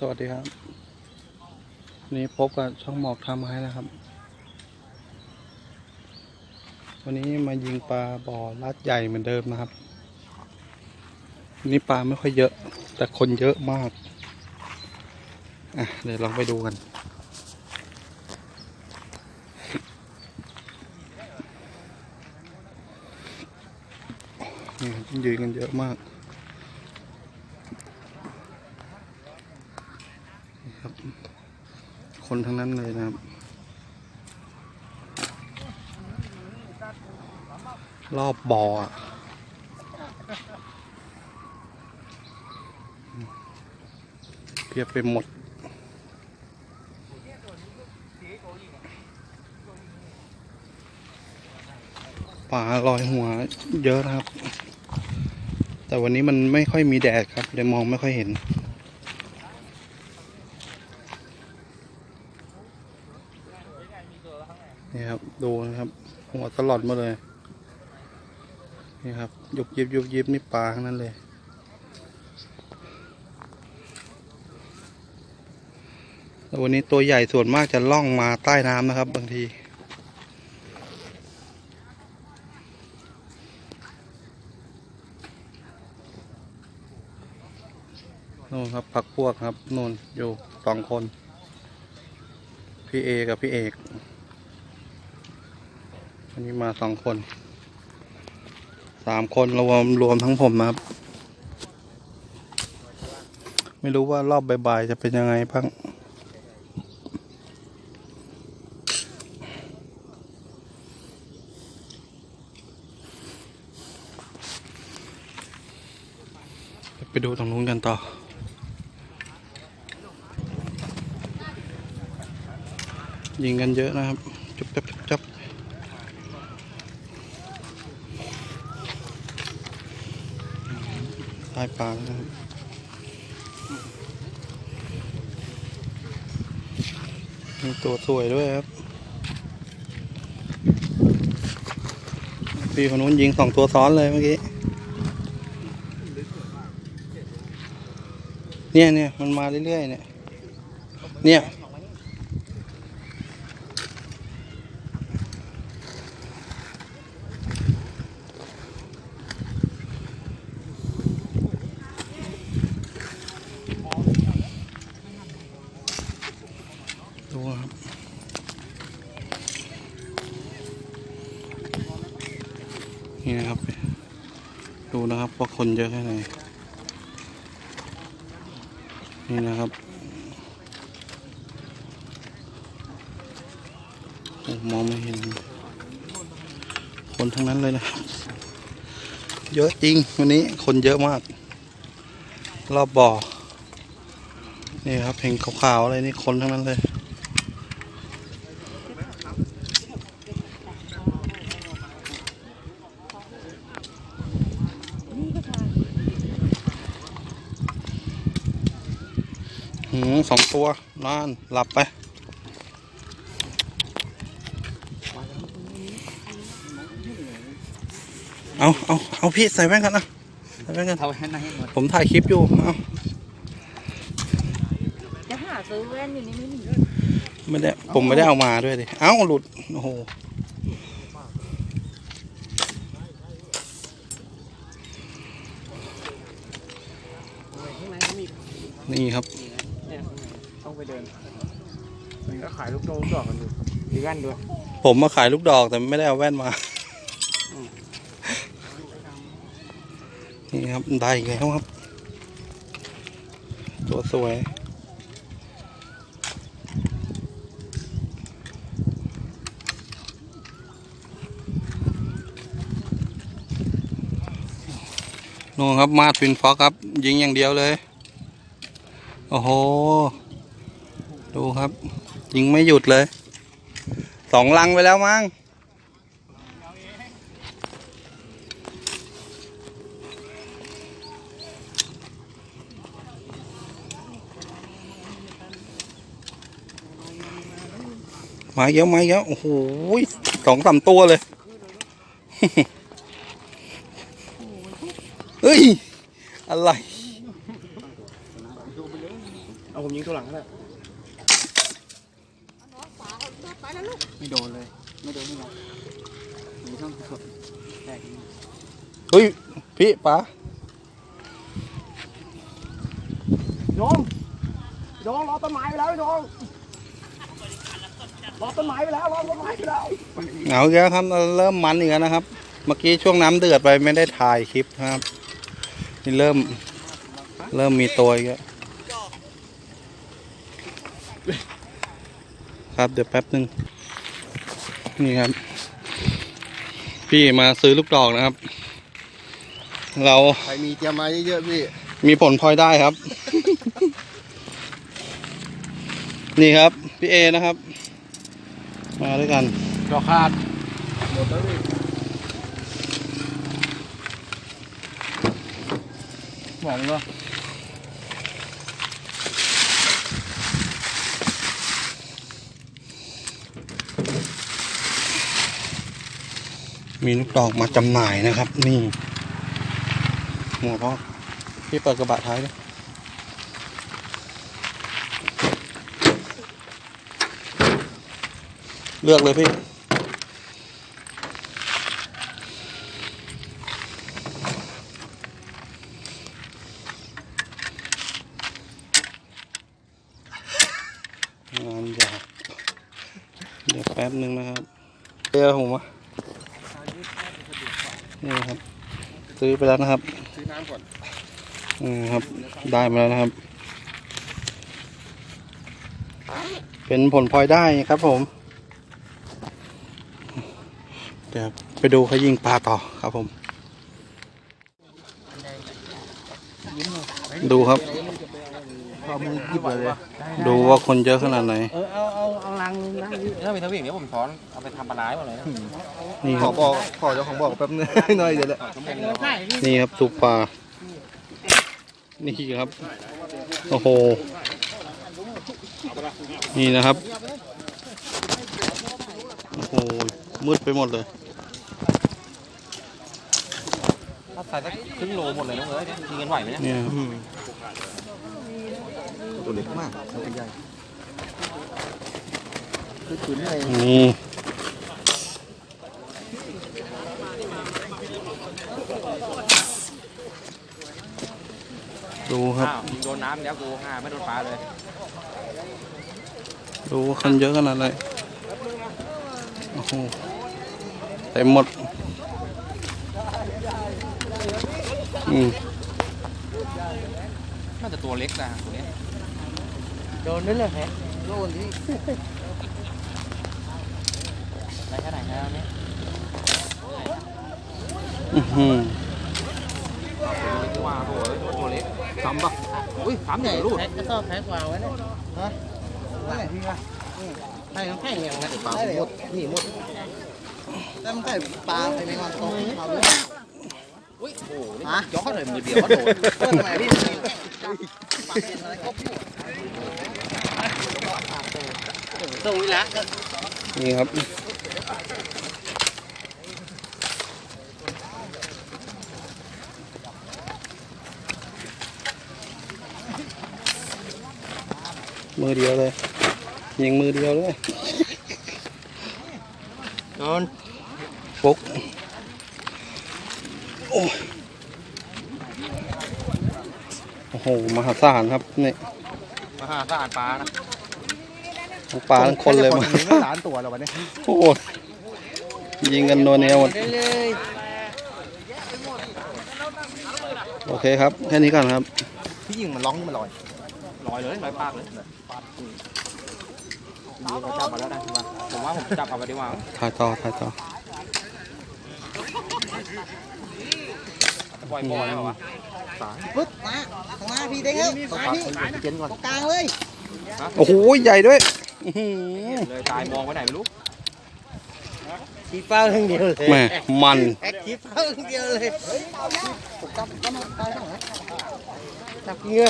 สวัสดีครับวันนี้พบกับช่องหมอกทำให้นะครับ วันนี้มายิงปลาบ่อลาดใหญ่เหมือนเดิมนะครับนนี้ปลาไม่ค่อยเยอะ แต่คนเยอะมาก อะ เดี๋ยวลองไปดูกัน นี่ยืนกันเยอะมาก นี่ครับ คนทั้งนั้นเลยนะครับ รอบบ่อเพียบไปหมดป่าลอยหัวเยอะนะครับ แต่วันนี้มันไม่ค่อยมีแดดครับเลยมองไม่ค่อยเห็น นี่ครับ ดูนะครับ หัวตลอดมาเลย นี่ครับ ยุบยิบยุบยิบนี่ปลาทั้งนั้นเลยแต่วันนี้ตัวใหญ่ส่วนมากจะล่องมาใต้น้ำนะครับ บางทีนู่นครับพักพวกครับนู่นอยู่สองคน พี่เอกับพี่เอก วันนี้มาสองคน สามคนรวมรวมทั้งผมนะครับ ไม่รู้ว่ารอบบ่ายๆจะเป็นยังไงบ้าง ไปดูตรงนู้นกันต่อยิงกันเยอะนะครับ จุบจับจุบจับ ใต้ปาแล้วนะครับมีตัวสวยด้วยครับพี่คนนู้นยิงสองตัวซ้อนเลยเมื่อกี้ เนี่ยเนี่ยมันมาเรื่อยๆเนี่ย เนี่ย ครับนี่นะครับ ดูนะครับว่าคนเยอะแค่ไหนนี่นะครับโอ้มองไม่เห็น คนทั้งนั้นเลยนะครับ เยอะจริงวันนี้คนเยอะมาก รอบบ่อนี่ครับเห็นขาวๆอะไรนี่คนทั้งนั้นเลย หืม สองตัวนานหลับไป เอาเอาเอาพี่ใส่แว่นกันนะใส่แว่นกัน เอาให้นั่งให้หมดผมถ่ายคลิปอยู่ เอาจะหาซื้อแว่นอยู่นี่ไม่มีไม่ได้ ผมไม่ได้เอามาด้วยดิ เอ้าหลุด โอ้โหนี่ครับเนี่ยต้อง ไปเดิน มันก็ขายลูกโดงดอกกันอยู่มีแว่นด้วยผมมาขายลูกดอกแต่ไม่ได้เอาแว่นมา นี่ครับได้อีกแล้วครับ ตัวสวย นู่นครับมาทวินฟอกครับ ยิงอย่างเดียวเลย โอ้โห ดูครับ ยิงไม่หยุดเลย สองลังไปแล้วมั้งมาเยอะมาเยอะโอ้โหสองสามตัวเลยเฮ้ย อะไรโอ้โหผมยิงตัวหลังก็ได้ ไม่โดนเลย ไม่โดนไม่โดนมีช่องสดแตกเฮ้ย พี่ป๋าโยมโยมรอต้นไม้ไปแล้วโยมรอต้นไม้ไปแล้วรอต้นไม้ไปแล้วเอาอีกแล้วครับเริ่มมันอีกแล้วนะครับ เมื่อกี้ช่วงน้ำเดือดไปไม่ได้ถ่ายคลิปนะครับ นี่เริ่ม เริ่มมีตัวอีกแล้ว ครับเดี๋ยวแป๊บนึงนี่ครับ พี่มาซื้อลูกดอกนะครับ เราใครมีเตรียมมาเยอะๆพี่ มีผลพลอยได้ครับ นี่ครับ พี่เอนะครับ มาด้วยกันดอกขาดหมองก็ มีลูกดอกมาจำหน่ายนะครับ นี่หัวพ่อพี่เปิดกระบะท้ายด้วยเลือกเลยพี่ งานหยาบเดี๋ยวแป๊บนึงนะครับเจอผมวะ นี่ครับ ซื้อไปแล้วนะครับซื้อน้ำก่อนอืมครับ ได้มาแล้วนะครับ เป็นผลพลอยได้ครับผม เดี๋ยวไปดูเขายิงปลาต่อครับผม ดูครับ พอมือหยิบเลย ดูว่าคนเยอะขนาดไหน เออเอาเอาเอาลังลังนี้ถ้าเป็นทวิ่งเดี๋ยวผมถอนเอาไปทำปลาร้าหมดเลยนะนี่ขคอรับบอกขอเจ้าของบอกแป๊บนึง หน่อยเดี๋ยวแหละนี่ครับซุปปลานี่ครับ โอ้โห นี่นะครับ โอ้โห มืดไปหมดเลย ถ้าใส่สักครึ่งโลหมดเลยน้องเอ้ยมีเงินไหวไหมเนี่ย เนี่ยครับ ตัวเล็กมากตัวใหญ่คือขืนอะไรนี่ดูครับอ้าวยิงโดนน้ำแล้วกูห้าไม่โดนปลาเลย ดูว่าคนเยอะขนาดไหนโอ้โหเต็มหมด อืมน่าจะตัวเล็กนะตัวเนี้ย โดนนั่นเลยแฮะโลนที่ได้แค่ไหนแล้วเนี่ยอื้อหือตัวว่าโอ้โหตัวเล็กซ้ำปะอุ้ยสามใหญ่ลูกแพ็คก็ชอบแพ็ควาวไว้เนี่ยไหนพี่วะให้น้ำแข็งอย่างนั้นปลาหมดนี่หมดแต่มันใส่ปลาไปในวันตรงเอาด้วยอุ้ยโอ้โหนี่ฮะย้อนเลยมือเดียวก็โดนเพื่อนทำไมพี่ปลาเห็นอะไรก็พี่ ตรง นี้ละนี่ครับ มือเดียวเลย ยิงมือเดียวเลยโดนฟุกโอ้ยโอ้โห มหาศาลครับ นี่ มหาสะอาดปลานะทั้ง ปลาทั้งคนเลยมาล้านตัวแล้ววันนี้โอ้โหยิงกันนัวเนียวหมดได้เลยโอเคครับ แค่นี้ก่อนครับ พี่ยิงมันร้องนี่มันลอยลอยเลยลอยปากเลยดีเราจับมาแล้วนะผมว่าผมจับเอาไปดีกว่าถ่ายต่อถ่ายต่อปล่อยปล่อยแล้ววะปึ๊บมาข้างหน้าพี่เด้งแล้วต้องพักให้เจนก่อนกลางเลยโอ้โหใหญ่ด้วยอื้อหือ เลยตายมองไปไหนไม่รู้ชี้เป้าทั้งเดียวเลยแม่มันแอคชี้เป้าทั้งเดียวเลยผมจับก็มาตายข้างหลังจับเงือ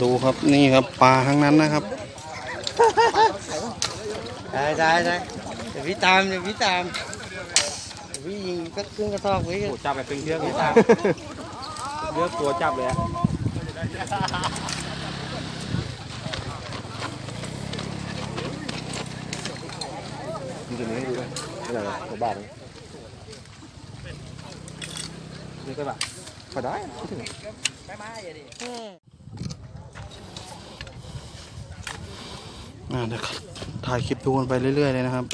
ดูครับนี่ครับปลาทั้งนั้นนะครับได้ได้ได้เดี๋ยวพี่ตามเดี๋ยวพี่ตามเดี๋ยวพี่ยิงก็ขึ้นกระทอกไว้กันโอ้จับแบบเป็นเชือกเลยตาเลือกตัวจับเลยอะ จริงๆให้ดูด้วย อะไรนะตัวบาทเลยนี่ก็แบบพอได้คิดถึงอ่าเดี๋ยวถ่ายคลิปดูกันไปเรื่อยๆเลยนะครับ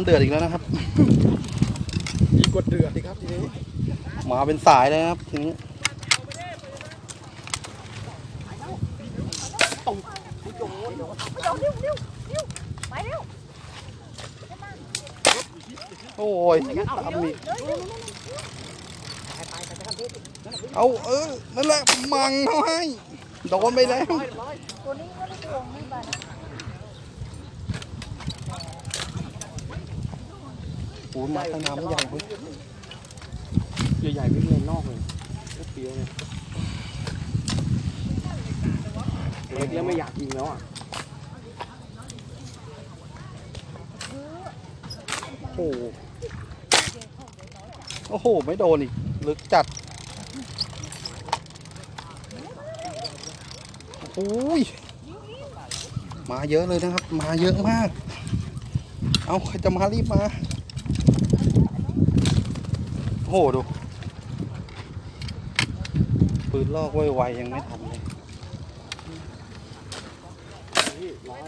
ำเดือดอีกแล้วนะครับยิ่งกดเดือดดิครับทีนี้มาเป็นสายเลยนะครับทีนี้โอ้ยตามอีกเอาเออนั่นแหละมังเขาให้โดนไปแล้วตัวนี้ก็ไม่ตวงไม่บัน มาตั้งน้ำใหญ่เว้ยใหญ่ๆวิ่งเลนนอกเลยเปียวเลยเล็กแล้วไม่อยากยิงแล้วอะโอ้โหโอ้โห ไม่โดนอีก ลึกจัด โอ้ย มาเยอะเลยนะครับ มาเยอะมาก เอาใครจะมารีบมา โหดูปืนลอกไวๆยังไม่ทันเลยพี่ร้อย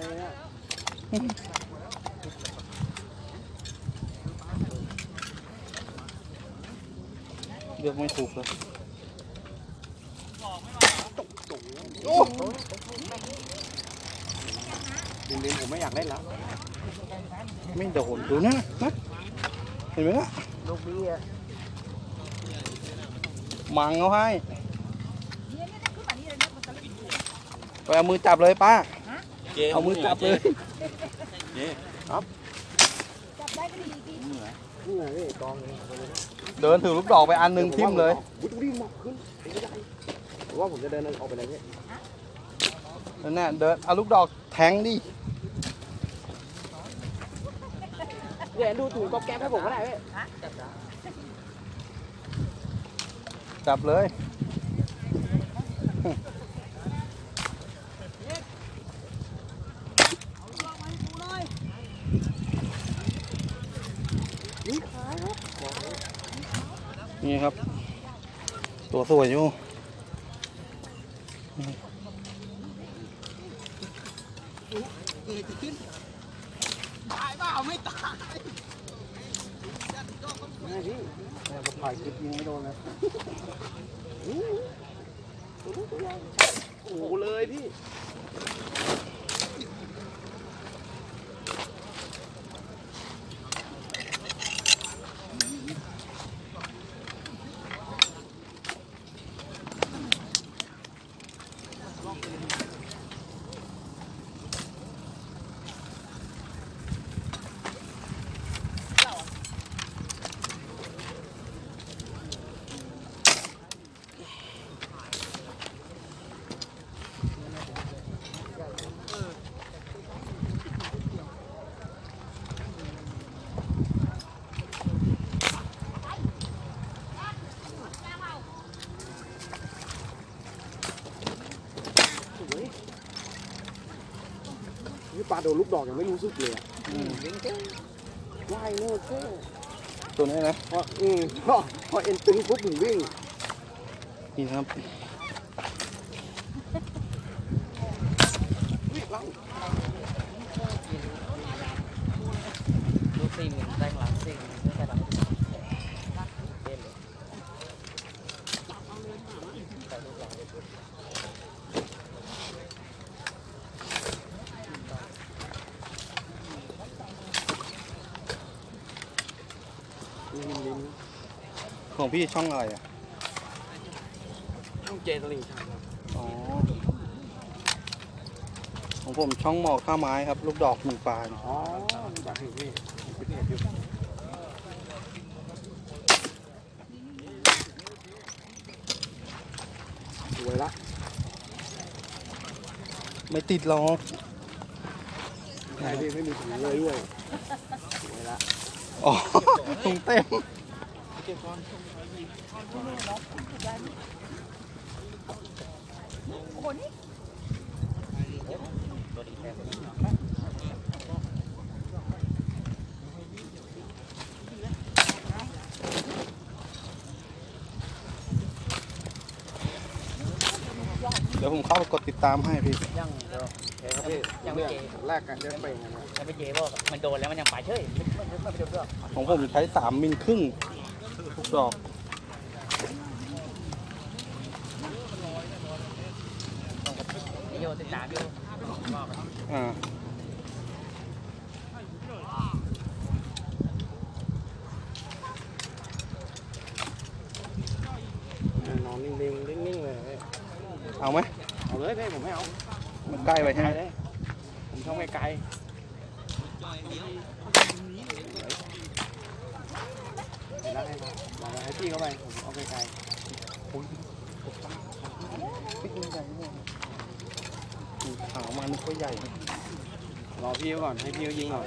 เลือกไม่ถูกเลยจริงๆผมไม่อยากเล่นแล้วไม่โดนดูนะนะเห็นไหมล่ะลูกบี้อะ มังเขาให้ไปเอามือจับเลยป้า เอามือจับเลยจับได้ก็ดีดีนี่ไงพี่กองเลยเดินถือลูกดอกไปอันหนึ่งทิ่มเลยวุ้ยดูดิหมอกขึ้นเป็นใหญ่หรือว่าผมจะเดินออกไปไหนพี่นั่นน่ะเดินเอาลูกดอกแทงดิเดี๋ยวดูถุงก๊อบแก๊บให้ผมก็ได้พี่ จับเลย นี่ครับ ตัวสวยอยู่ ไม่พี่แต่ผมถ่ายคลิปยิงไม่โดนเลยโอ้โหเลยพี่ นี่ปลาโดนลูกดอกยังไม่รู้สึกเลยอะว่ายเลิกแค่ตัวนี้นะพออืมพอพอเอ็นตึงปุ๊บถึงวิ่งนี่ครับ ดูสี่หมื่นแรงหลังสี่หมื่นไม่ใช่หลังเต้นเลย ลิ้นลิ้น โของพี่ช่องอะไรอะ ช่องเจตลิ่งชันครับอ๋อ ของผมช่องหมอกท่าไม้ครับ ลูกดอกหนึ่งปลายอ๋อรู้จักอยู่พี่ฟิตเนสอยู่สวยละไม่ติดหรอกใช่พี่ไม่มีถุงเลยด้วยสวยละอ๋อถุงเต็ม โอ้โหนี่เดี๋ยวผมเข้าไปกดติดตามให้พี่ ยังเดี๋ยวเฮ้ยครับพี่ยังไม่เรื่องเจแรกกันเรื่องเปล่งกันนะยังไม่เจบอกมันโดนแล้วมันยังไปเฉยไม่ไม่ไม่ไปโดนด้วยของผมใช้สามมิลครึ่ง ลูกดอกนี่โยติดตามอยู่อ่านอนนิ่งๆนิ่ ผมเอาไกลขาวมันก็ใหญ่นะๆรอพี่ไว้ก่อน ให้พี่เขายิงก่อน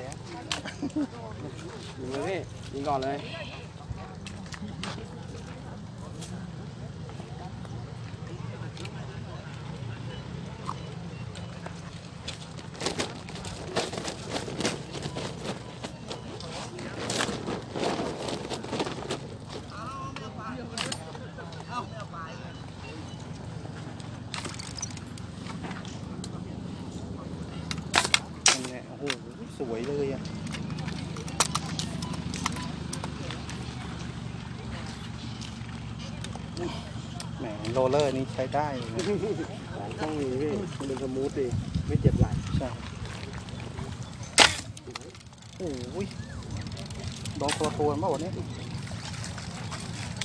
ยิงเลยพี่ยิงก่อนเลย ยังไงโอ้โห สวยเลยอะ แหมโรลเลอร์นี่ใช้ได้เลยนะของต้องมีพี่มันเป็นสมูทดีไม่เจ็บไหล่ใช่โอ้ยโดนตัวตัวมาหมดเนี่ย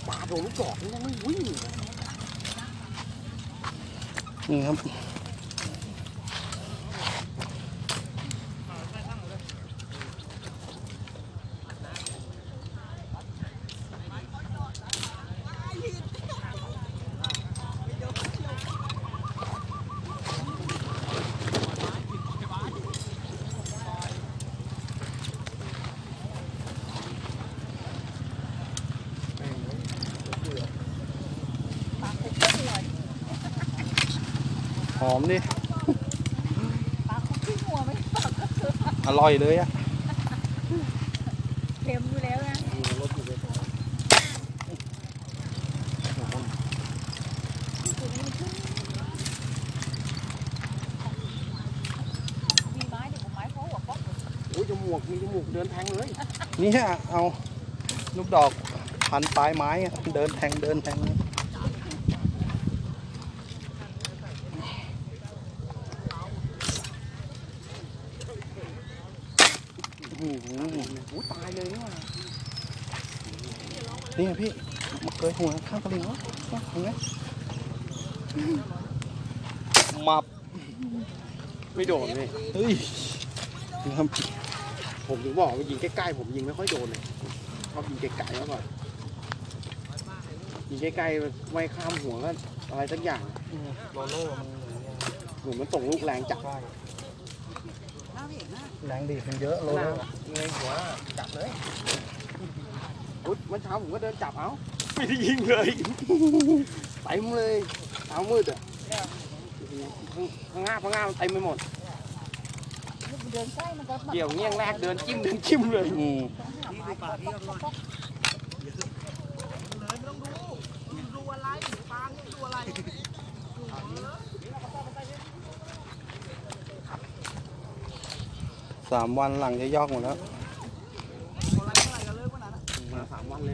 ปาโดนลูกดอกนี่ยังไม่วิ่งนี่ครับ หอมดิปากคุกที่หัวไม่ปากก็คืออร่อยเลยอะเค็มอยู่แล้วนะมีรถอยู่เลยตัวนี้มันขึ้นมีไม้เดี๋ยวผมไม้เขาหัวป๊อกโอ้ยจมูกมีจมูกเดินแทงเลย นี่ฮะเอาลูกดอกพันปลายไม้อะเดินแทงเดินแทงอื้อหือ โอ้ยตายเลยนี่หว่า นี่ไงพี่มาเกยหัวข้างตะลิงวะเห็นไหมมับ ไม่โดนเลยเฮ้ยนี่ครับผมถึงบอกว่ายิงใกล้ๆผมยิงไม่ค่อยโดนเลยชอบยิงไกลๆมากกว่ายิงใกล้ๆไม่ข้ามหัวก็อะไรสักอย่างโรลเลอร์มันเหมือนมันส่งลูกแรงจับใช่แรงดีดมันเยอะโรลเลอร์เงยหัวจับเลย อุ๊ยเมื่อเช้าผมก็เดินจับเอาไม่ได้ยิงเลยเต็มเลยเช้ามืดอะโอ้โหข้างงหน้าข้างหน้ามันเต็มไปหมดเดินใกล้มันก็เกี่ยวเงี้ยงแรกเดินจิ้มเดินจิ้มเลยอืมสามวันหลังจะยอกหมดแล้วมาสามวันเลยพี่ใช่พี่จับจั บเ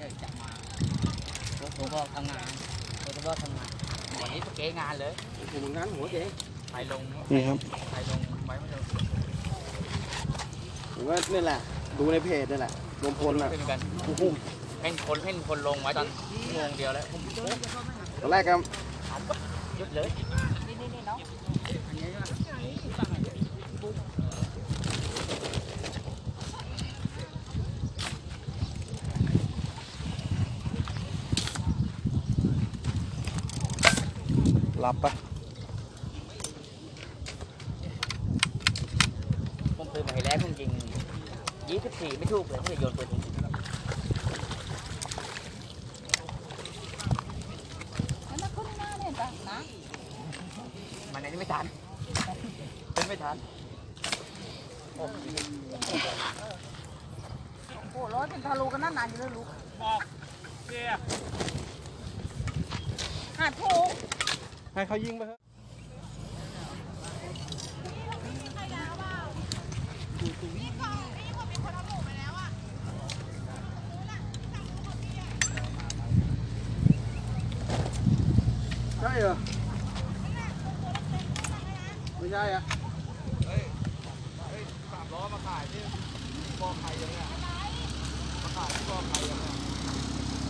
ยอะจับมาผมก็ทำงานผมก็ทำงานมาวันนี้เกงานเลยผมงั้นหัวเจ๊ไปลงนี่ครับไปลงไว้ไม่ลงผมว่านี่แหละ ดูในเพจนี่แหละรวมพลน่ะเป็นกันโอ้โหเพ่นคนเพ่นคนลงไว้ตอนชั่วโมงเดียวแล้วตอนแรกก็ หยุดเลยนี่นี่นี่น้องรับปะผมซื้อมาให้แล้วจริงยี่สิบสี่ไม่ถูกเลยไม่ได้โยนปืนทิ้ง นั่นน่ะขึ้นหน้าเนี่ยจ้ะนะ มันอันนี้ไม่ทันเป็นไม่ทัน โอ้โหร้อยเป็นทะลุกันนั่นนานอยู่เลยลูก บอกเสียหาถูกให้เขายิงไปเถอะใช่เหรอไม่ใช่อะ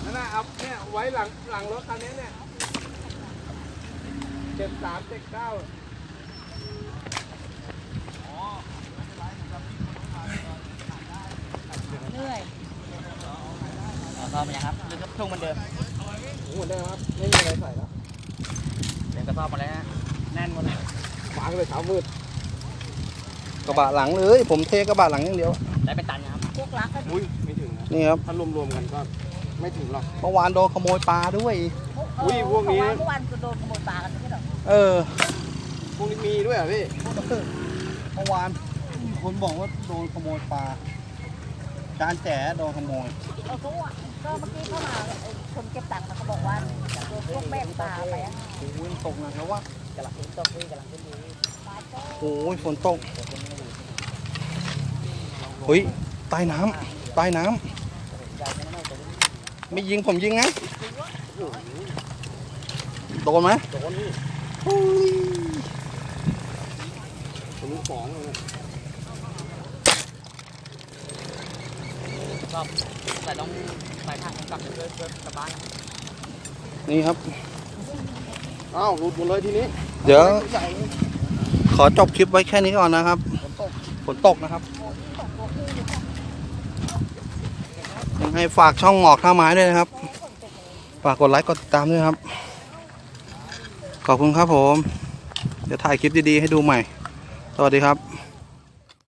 นั่นน่ะเอาเนี่ย ไว้หลังหลังรถคันนี้เนี่ยเจ็ดสามเจ็ดเก้าเหนื่อยเอาซ่อมมายังครับหรือทุ่งเหมันเดิมเหมือนเดิมครับไม่มีอะไรใส่แล้วเดี๋ยวกระสอบมาแล้วนะแน่นหมดเลย วางเลยเช้ามืดกระบะหลังเลย ผมเทกระบะหลังอย่างเดียว ได้เป็นตันนะครับพวกรักกันอุ้ยไม่ถึงนะนี่ครับ ถ้ารวมๆกันก็ ไม่ถึงหรอก เมื่อวานโดนขโมยปลาด้วย อุ้ยพวกนี้ เมื่อวานก็โดนขโมยปลากันไม่ใช่เหรอเออ พวกนี้มีด้วยเหรอพี่ เมื่อวานคนบอกว่าโดนขโมยปลาการแจ๋โดนขโมย เอาทุกอะก็เมื่อกี้เข้ามาไอ้คนเก็บตังค์เขาบอกว่าโดนพวกแบกปลาไปอะโอ้ยตกหนักแล้ววะกำลังขึ้นตกขึ้นกำลังขึ้นดีปลาโจ้โอ้ยฝนตกเฮ้ยใต้น้ำใต้น้ำ ไม่ยิงผมยิงไงโดนไหมโดนพี่ผมรู้ของเลยชอบแต่ต้องใส่ถังกลับเพื่อเพื่อกลับบ้านนี่ครับ อ้าวหลุดหมดเลยทีนี้ เดี๋ยวใหญ่ขอจบคลิปไว้แค่นี้ก่อนนะครับ ฝนตกนะครับ ยังให้ฝากช่องหมอกท่าไม้ด้วยนะครับ ฝากกดไลค์กดติดตามด้วยครับ ขอบคุณครับผม เดี๋ยวถ่ายคลิปดีๆให้ดูใหม่ สวัสดีครับ